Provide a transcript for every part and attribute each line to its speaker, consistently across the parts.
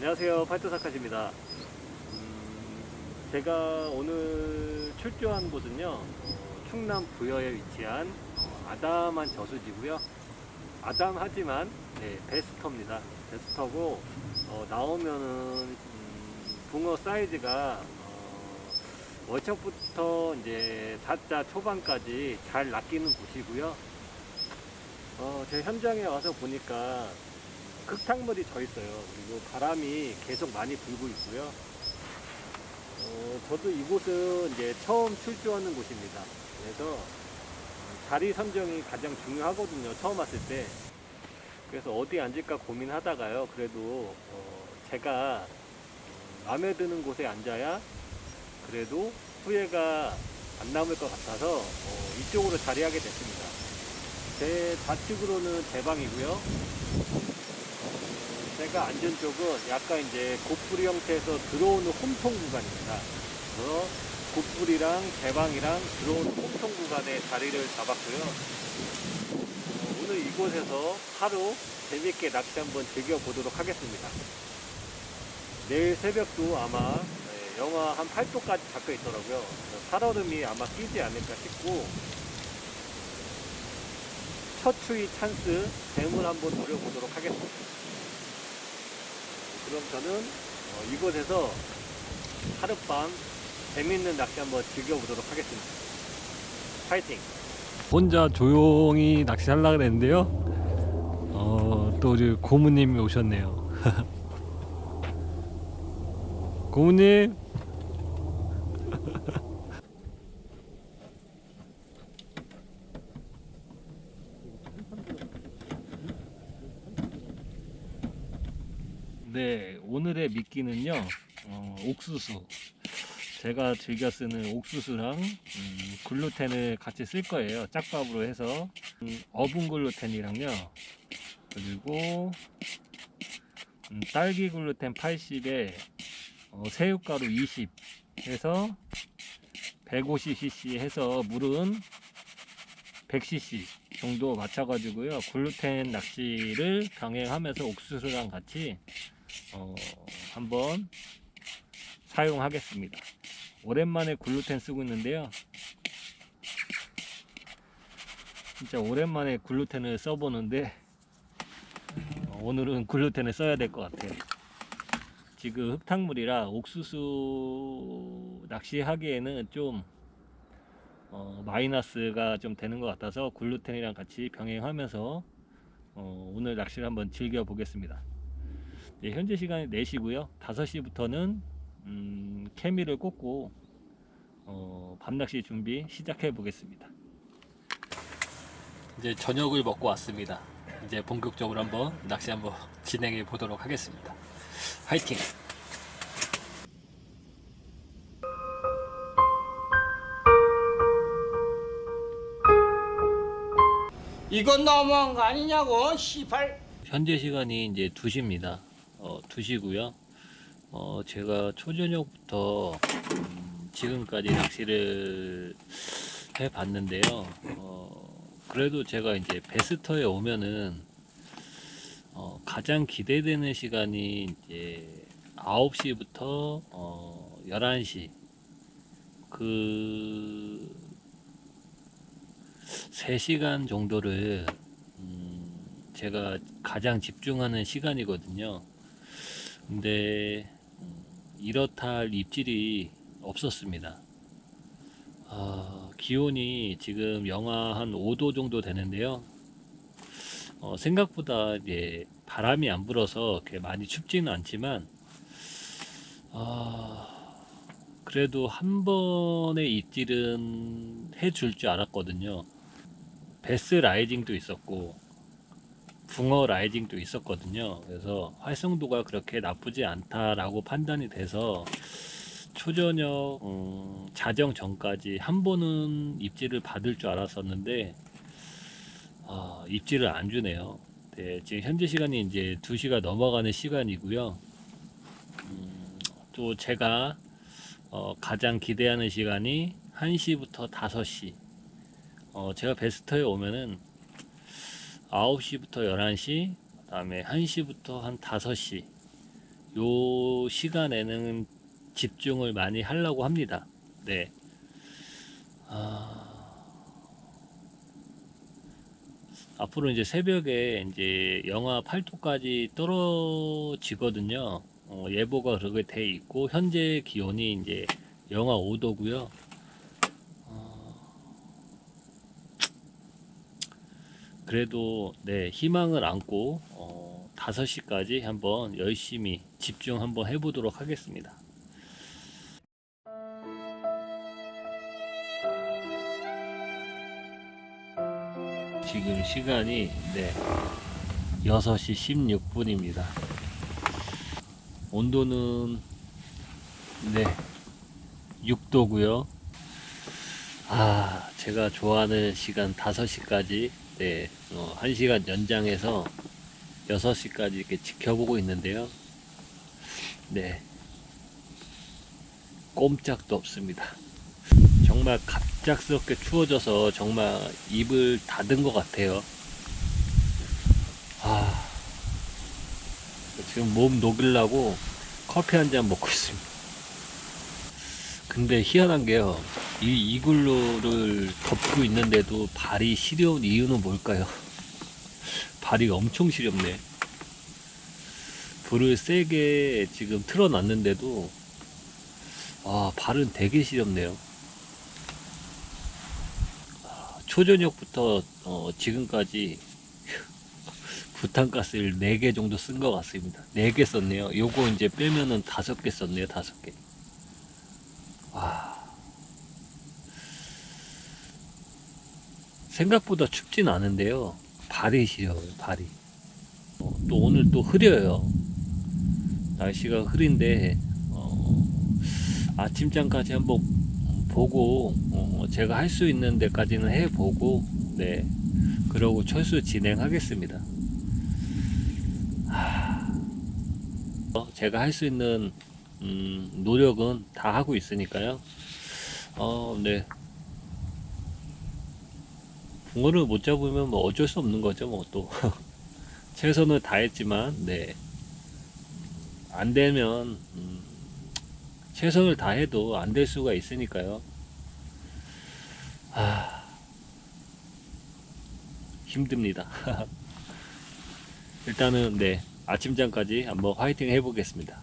Speaker 1: 안녕하세요. 팔도사카입니다. 음, 제가 오늘 출조한 곳은요, 어, 충남 부여에 위치한 어, 아담한 저수지고요. 아담하지만 네, 베스터입니다. 베스터고 어, 나오면은 음, 붕어 사이즈가 어, 월척부터 이제 4자 초반까지 잘 낚이는 곳이고요. 어, 제 현장에 와서 보니까 흙탕물이 져 있어요. 그리고 바람이 계속 많이 불고 있고요. 어, 저도 이곳은 이제 처음 출조하는 곳입니다. 그래서 자리 선정이 가장 중요하거든요. 처음 왔을 때. 그래서 어디 앉을까 고민하다가요. 그래도 어, 제가 마음에 드는 곳에 앉아야 그래도 후회가 안 남을 것 같아서 어, 이쪽으로 자리하게 됐습니다. 제 좌측으로는 제 방이고요. 제가 앉은 쪽은 약간 이제 곱부리 형태에서 들어오는 홈통 구간입니다. 그래서 곱부리랑 개방이랑 들어오는 홈통 구간에 자리를 잡았고요. 어, 오늘 이곳에서 하루 재밌게 낚시 한번 즐겨보도록 하겠습니다. 내일 새벽도 아마 네, 영하 한 8도까지 잡혀 있더라고요. 살얼음이 아마 끼지 않을까 싶고 첫 추위 찬스 뱀을 한번 노려보도록 하겠습니다. 저는 어, 이곳에서 하룻밤 재밌는 낚시 한번 즐겨보도록 하겠습니다. 파이팅! 혼자 조용히 낚시하려고 그랬는데요. 어, 또 우리 고모님이 오셨네요. 고모님! 네, 오늘의 미끼는요, 어, 옥수수. 제가 즐겨 쓰는 옥수수랑 음, 글루텐을 같이 쓸 거예요. 짝밥으로 해서 음, 어분 글루텐이랑요. 그리고 음, 딸기 글루텐 80에 어, 새우가루 20 해서 150cc 해서 물은 100cc 정도 맞춰가지고요. 글루텐 낚시를 병행하면서 옥수수랑 같이 어, 한번 사용하겠습니다. 오랜만에 글루텐 쓰고 있는데요. 진짜 오랜만에 글루텐을 써보는데 어, 오늘은 글루텐을 써야 될 것 같아요. 지금 흙탕물이라 옥수수 낚시하기에는 좀 어, 마이너스가 좀 되는 것 같아서 글루텐이랑 같이 병행하면서 어, 오늘 낚시를 한번 즐겨 보겠습니다. 네, 현재 시간이 4시고요. 5시부터는 음, 케미를 꽂고 어, 밤낚시 준비 시작해 보겠습니다. 이제 저녁을 먹고 왔습니다. 이제 본격적으로 한번 낚시 한번 진행해 보도록 하겠습니다. 화이팅!
Speaker 2: 이건 너무한 거 아니냐고 시팔
Speaker 1: 현재 시간이 이제 2시입니다. 어, 2시고요. 어, 제가 초저녁부터 음, 지금까지 낚시를 해 봤는데요. 어, 그래도 제가 이제 베스터에 오면은 어, 가장 기대되는 시간이 이제 9시부터 어, 11시 그 3시간 정도를 음, 제가 가장 집중하는 시간이거든요. 근데 음, 이렇다 할 입질이 없었습니다. 아, 기온이 지금 영하 한 5도 정도 되는데요. 어, 생각보다 이제 바람이 안 불어서 많이 춥지는 않지만 아, 그래도 한 번의 입질은 해줄 줄 알았거든요. 베스 라이징도 있었고 붕어 라이징도 있었거든요. 그래서 활성도가 그렇게 나쁘지 않다라고 판단이 돼서 초저녁 음, 자정 전까지 한 번은 입질을 받을 줄 알았었는데 아, 입질을 안 주네요. 네, 지금 현재 시간이 이제 2시가 넘어가는 시간이고요. 음, 또 제가 어, 가장 기대하는 시간이 1시부터 5시. 어, 제가 베스터에 오면은 9시부터 11시, 그 다음에 1시부터 한 5시. 요 시간에는 집중을 많이 하려고 합니다. 네. 아, 앞으로 이제 새벽에 이제 영하 8도까지 떨어지거든요. 어, 예보가 그렇게 돼 있고 현재 기온이 이제 영하 5도고요. 그래도 네 희망을 안고 어, 5시까지 한번 열심히 집중 한번 해보도록 하겠습니다. 지금 시간이 네 6시 16분입니다. 온도는 네 6도고요. 아, 제가 좋아하는 시간 5시까지, 네, 어, 1시간 연장해서 6시까지 이렇게 지켜보고 있는데요. 네. 꼼짝도 없습니다. 정말 갑작스럽게 추워져서 정말 입을 닫은 것 같아요. 아, 지금 몸 녹이려고 커피 한 잔 먹고 있습니다. 근데 희한한 게요. 이 이글루를 덮고 있는데도 발이 시려운 이유는 뭘까요? 발이 엄청 시렵네. 불을 세게 지금 틀어놨는데도 아, 발은 되게 시렵네요. 아, 초저녁부터 어, 지금까지 부탄가스를 4개 정도 쓴 것 같습니다. 4개 썼네요. 요거 이제 빼면은 5개 썼네요. 5개. 생각보다 춥진 않은데요. 발이 시려워요, 발이. 어, 또 오늘 또 흐려요. 날씨가 흐린데, 어, 아침잠까지 한번 보고, 어, 제가 할 수 있는 데까지는 해보고, 네. 그러고 철수 진행하겠습니다. 하... 어, 제가 할 수 있는 음, 노력은 다 하고 있으니까요. 어, 네. 붕어를 못 잡으면 뭐 어쩔 수 없는 거죠, 뭐 또. 최선을 다했지만, 네. 안 되면, 음, 최선을 다해도 안 될 수가 있으니까요. 아, 힘듭니다. 일단은, 네. 아침잠까지 한번 화이팅 해보겠습니다.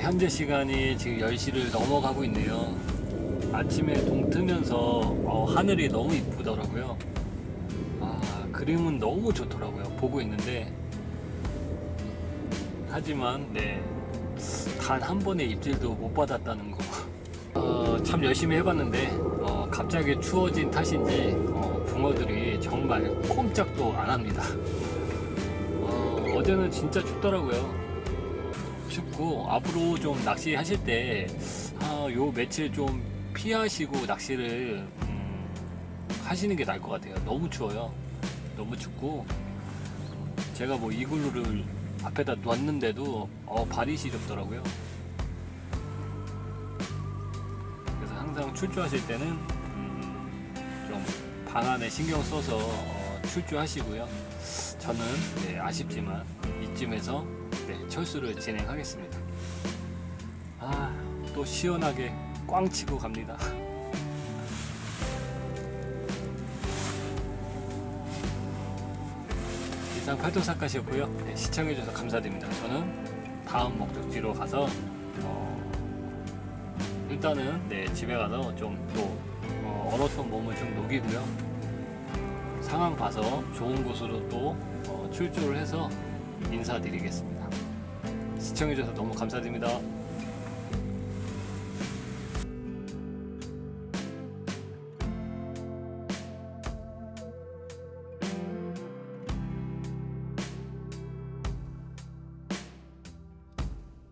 Speaker 1: 현재 시간이 지금 10시를 넘어가고 있네요. 아침에 동 트면서 어, 하늘이 너무 이쁘더라고요. 아, 그림은 너무 좋더라고요. 보고 있는데. 하지만, 네. 단 한 번의 입질도 못 받았다는 거. 어, 참 열심히 해봤는데, 어, 갑자기 추워진 탓인지, 어, 붕어들이 정말 꼼짝도 안 합니다. 어, 어제는 진짜 춥더라고요. 춥고 앞으로 좀 낚시 하실 때, 아, 요 며칠 좀 피하시고 낚시를 음, 하시는 게 나을 것 같아요. 너무 추워요. 너무 춥고 제가 뭐 이글루를 앞에다 놨는데도 어, 발이 시렵더라고요. 그래서 항상 출조하실 때는 음, 좀 방안에 신경 써서 어, 출조하시고요. 저는 네, 아쉽지만 이쯤에서 네, 철수를 진행하겠습니다. 아, 또 시원하게 꽝 치고 갑니다. 이상 팔도사카시였고요. 네, 시청해주셔서 감사드립니다. 저는 다음 목적지로 가서 어, 일단은 네, 집에 가서 좀또 어, 얼었던 몸을 좀 녹이고요. 상황 봐서 좋은 곳으로 또 어, 출조를 해서 인사드리겠습니다. 시청해주셔서 너무 감사드립니다.